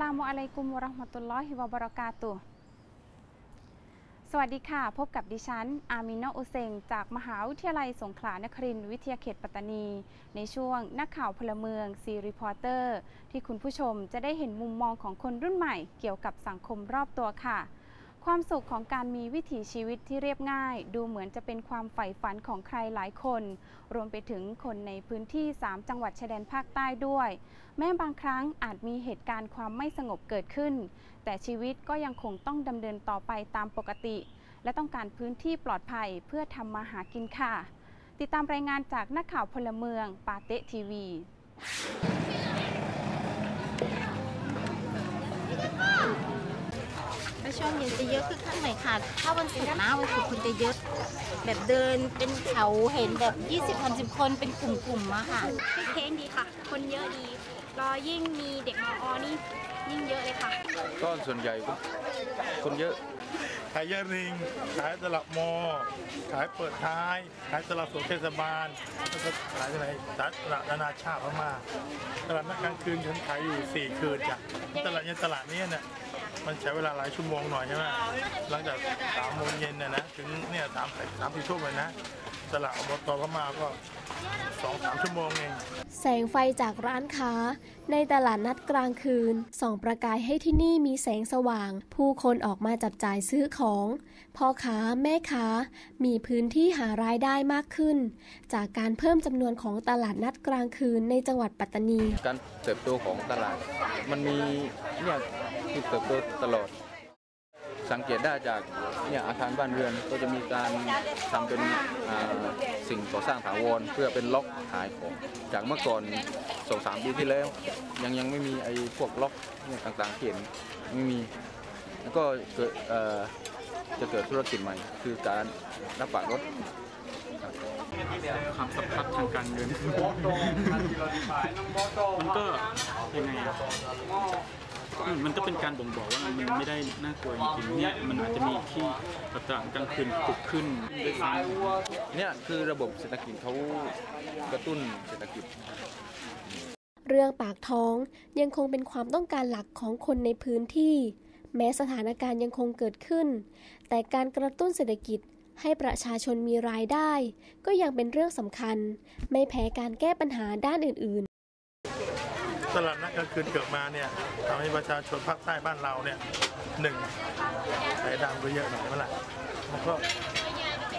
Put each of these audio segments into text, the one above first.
ลามุอะลัยกุมวะราะห์มะตุลลอฮิวะบะเราะกาตุสวัสดีค่ะ พบกับดิฉัน อามินาอุเซง จากมหาวิทยาลัยสงขลานครินทร์วิทยาเขตปัตตานี ในช่วงนักข่าวพลเมืองซีรีพอร์เตอร์ ที่คุณผู้ชมจะได้เห็นมุมมองของคนรุ่นใหม่เกี่ยวกับสังคมรอบตัวค่ะ ความสุขของการมีวิถีชีวิตที่เรียบง่าย ดูเหมือนจะเป็นความใฝ่ฝันของใครหลายคน รวมไปถึงคนในพื้นที่ 3 จังหวัดชายแดนภาคใต้ด้วย แม้บางครั้งอาจมีเหตุการณ์ความไม่สงบเกิดขึ้น แต่ชีวิตก็ยังคงต้องดำเนินต่อไปตามปกติ และต้องการพื้นที่ปลอดภัยเพื่อทำมาหากินค่ะ ติดตามรายงานจากนักข่าวพลเมืองปาเตะทีวี ช่วงเย็นจะเยอะคือข้างไหนค่ะถ้าวันศุกร์นะวันศุกร์คนจะเยอะแบบเดินเป็นแถวเห็นแบบ 20 30 คนเป็นกลุ่มๆอะค่ะคือเค้งดีค่ะ คนเยอะดีรอยิ่งมีเด็กมออนี่ยิ่งเยอะเลยค่ะ ก็ส่วนใหญ่ก็คนเยอะ ขายยาริง ขายตลาดมอ ขายเปิดท้าย ขายตลาดสดเทศบาลแล้วก็ขายที่ไหนตลาดนานาชาติพม่าตลาดนัดกลางคืนฉันขายอยู่สี่คืนจ้ะตลาดยันตลาดนี้เนี่ย มันใช้เวลาหลายชั่วโมงหน่อยใช่ไหมหลังจากสามโมงเย็นเนี่ยนะถึงเนี่ยสามสามสี่ชั่วโมงเลยนะตลาดอบตพม่าก็สองสามชั่วโมงเองแสงไฟจากร้านค้า ในตลาดนัดกลางคืน ส่องประกายให้ที่นี่มีแสงสว่าง ผู้คนออกมาจับจ่ายซื้อของพ่อค้าแม่ค้า มีพื้นที่หารายได้มากขึ้น จากการเพิ่มจำนวนของตลาดนัดกลางคืนในจังหวัดปัตตานี การเติบโตของตลาด มันมีเนี่ย ที่เติบโตตลอด สังเกตได้จากเนี่ยอาคารบ้านเรือนก็จะมีการทำเป็นอ่าสิ่งก่อสร้างถาวรเพื่อเป็นล็อกขายของ จากเมื่อก่อนสองสามปีที่แล้ว ยังยังไม่มีไอ้พวกล็อกเนี่ยต่างๆที่เห็นไม่มีแล้วก็เกิดเอ่อจะเกิดธุรกิจใหม่ คือการรับฝากรถความสัมพันธ์ทางการเงินมันก็ยังไงอะอื มันก็เป็นการบ่งบอกว่ามันไม่ได้น่ากลัวจริงๆเนี่ยมันอาจจะมีที่ตลาดกลางคืนปลุกขึ้นด้วยซ้ำเนี่ยคือระบบเศรษฐกิจเขากระตุ้นเศรษฐกิจเรื่องปากท้องยังคงเป็นความต้องการหลักของคนในพื้นที่ แม้สถานการณ์ยังคงเกิดขึ้น แต่การกระตุ้นเศรษฐกิจให้ประชาชนมีรายได้ ก็ยังเป็นเรื่องสำคัญ ไม่แพ้การแก้ปัญหาด้านอื่น ๆ ตลาดนัดกลางคืนเกิดมาเนี่ยทำให้ประชาชนภาคใต้บ้านเราเนี่ยหนึ่งสายดำก็เยอะหน่อยเมื่อไหร่มันก็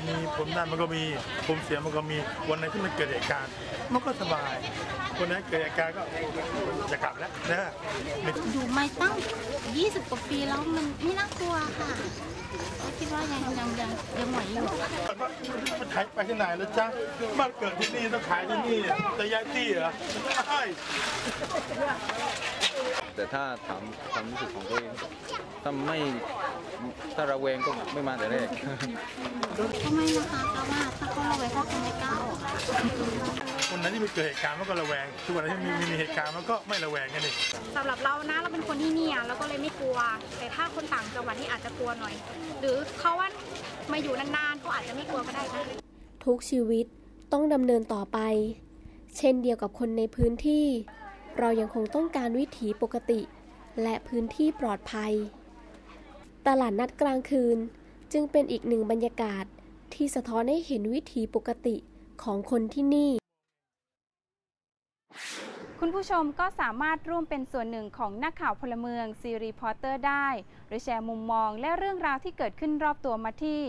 มีผลด้านมันก็มีผลเสียมันก็มีวันไหนที่มันเกิดเหตุการณ์มันก็สบายวันไหนเกิดเหตุการณ์ก็จะกลับแล้วนะไม่อยู่มาตั้ง 20 กว่าปีแล้วมันไม่น่ากลัวค่ะก็คิดว่ายังยังยังยังไหวอยู่มันขายไปที่ไหนแล้วจ๊ะบ้านเกิดที่นี่ต้องขายที่นี่จะย้ายที่เหรอไม่ได้ แต่ถ้าถามความรู้สึกของตัวเองถ้าไม่ถ้าระแวงก็ไม่มาแต่แรกก็ไม่นะคะเพราะว่าถ้าเขาระแวงเขาคงไม่กล้าออกวันนั้นที่มันเกิดเหตุการณ์มันก็ระแวงทุกวันที่มีมีเหตุการณ์มันก็ไม่ระแวงกันนี่สำหรับเรานะเราเป็นคนที่นี่อะเราก็เลยไม่กลัว แต่ถ้าคนต่างจังหวัดนี่อาจจะกลัวหน่อย หรือเขาว่ามาอยู่นานๆก็อาจจะไม่กลัวก็ได้นะทุกชีวิตต้องดำเนินต่อไป เช่นเดียวกับคนในพื้นที่ เรายังคงต้องการวิถีปกติ และพื้นที่ปลอดภัย ตลาดนัดกลางคืนจึงเป็นอีกหนึ่งบรรยากาศที่สะท้อนให้เห็นวิถีปกติของคนที่นี่ คุณผู้ชมก็สามารถร่วมเป็นส่วนหนึ่งของนักข่าวพลเมืองซีรีพอร์เตอร์ได้ หรือแชร์มุมมองและเรื่องราวที่เกิดขึ้นรอบตัวมาที่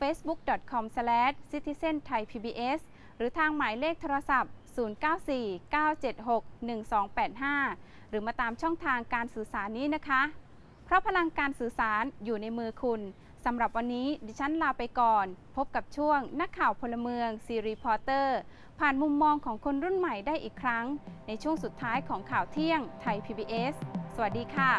facebook.com/citizenthaipbs หรือทางหมายเลขโทรศัพท์ 0949761285 หรือมาตามช่องทางการสื่อสารนี้นะคะ เพราะพลังการสื่อสารอยู่ในมือคุณสำหรับวันนี้ดิฉันลาไปก่อน พบกับช่วงนักข่าวพลเมืองซีรีพอร์เตอร์ ผ่านมุมมองของคนรุ่นใหม่ได้อีกครั้ง ในช่วงสุดท้ายของข่าวเที่ยงไทย PBS สวัสดีค่ะ